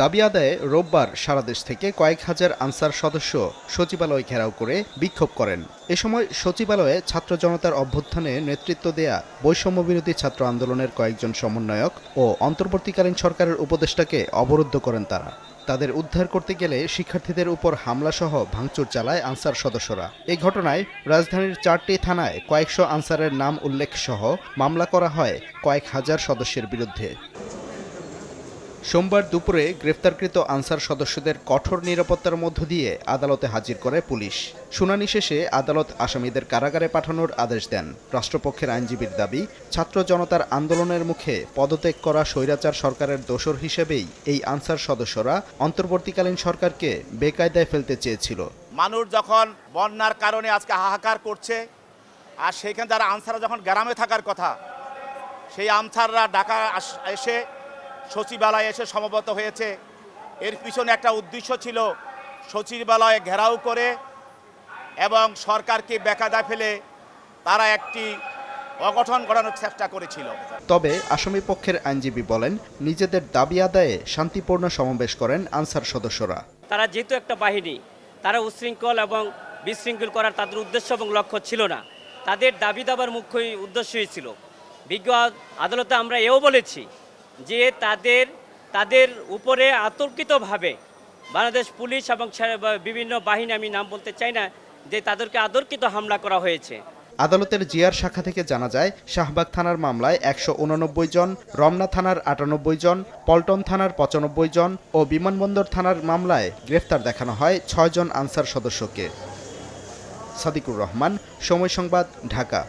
দাবি আদায়ে রোববার সারা দেশ থেকে কয়েক হাজার আনসার সদস্য সচিবালয় ঘেরাও করে বিক্ষোভ করেন। এ সময় সচিবালয়ে ছাত্র জনতার অভ্যুত্থানে নেতৃত্ব দেয়া বৈষম্য বিরোধী ছাত্র আন্দোলনের কয়েকজন সমন্বয়ক ও অন্তর্বর্তীকালীন সরকারের উপদেষ্টাকে অবরুদ্ধ করেন তারা। তাদের উদ্ধার করতে গেলে শিক্ষার্থীদের উপর হামলাসহ ভাঙচুর চালায় আনসার সদস্যরা। এই ঘটনায় রাজধানীর চারটি থানায় কয়েকশো আনসারের নাম উল্লেখ সহ মামলা করা হয় কয়েক হাজার সদস্যের বিরুদ্ধে। সোমবার দুপুরে গ্রেফতারকৃত আনসার সদস্যদের কঠোর নিরাপত্তার মধ্য দিয়ে আদালতে হাজির করে পুলিশ। শুনানি শেষে আদালত আসামিদের কারাগারে পাঠানোর আদেশ দেন। রাষ্ট্রপক্ষের আইনজীবীর দাবি, ছাত্র জনতার আন্দোলনের মুখে পদত্যাগ করা স্বৈরাচার সরকারের দোষর হিসেবেই এই আনসার সদস্যরা অন্তর্বর্তীকালীন সরকারকে বেকায়দায় ফেলতে চেয়েছিল। মানুষ যখন বন্যার কারণে আজকে হাহাকার করছে, আর সেইখানে যারা আনসাররা যখন গ্রামে থাকার কথা, সেই আনসাররা ঢাকা এসে সচিবালয়ে এসে সমবেত হয়েছে। এর পিছনে একটা উদ্দেশ্য ছিল সচিবালয়ে ঘেরাও করে এবং সরকারকে বেকায়দায় ফেলে তারা একটি অগঠন করানোর চেষ্টা করেছিল। তবে আসামি পক্ষের আইনজীবী বলেন নিজেদের দাবি আদায়ে শান্তিপূর্ণ সমাবেশ করেন আনসার সদস্যরা। তারা যেহেতু একটা বাহিনী তারা উচ্ছৃঙ্খল এবং বিশৃঙ্খল করার তাদের উদ্দেশ্য এবং লক্ষ্য ছিল না। তাদের দাবি দাবার মুখ্যই উদ্দেশ্যই ছিল বিজ্ঞ আদালতে আমরা এও বলেছি যে তাদের তাদের উপরে আতর্কিতভাবে বাংলাদেশ পুলিশ এবং বিভিন্ন বাহিনী, আমি নাম বলতে চাই না, যে তাদেরকে আতর্কিত হামলা করা হয়েছে। আদালতের জিয়ার শাখা থেকে জানা যায়, শাহবাগ থানার মামলায় একশো উননব্বই জন, রমনা থানার আটানব্বই জন, পল্টন থানার পঁচানব্বই জন ও বিমানবন্দর থানার মামলায় গ্রেফতার দেখানো হয় ছয়জন আনসার সদস্যকে। সাদিকুর রহমান, সময় সংবাদ, ঢাকা।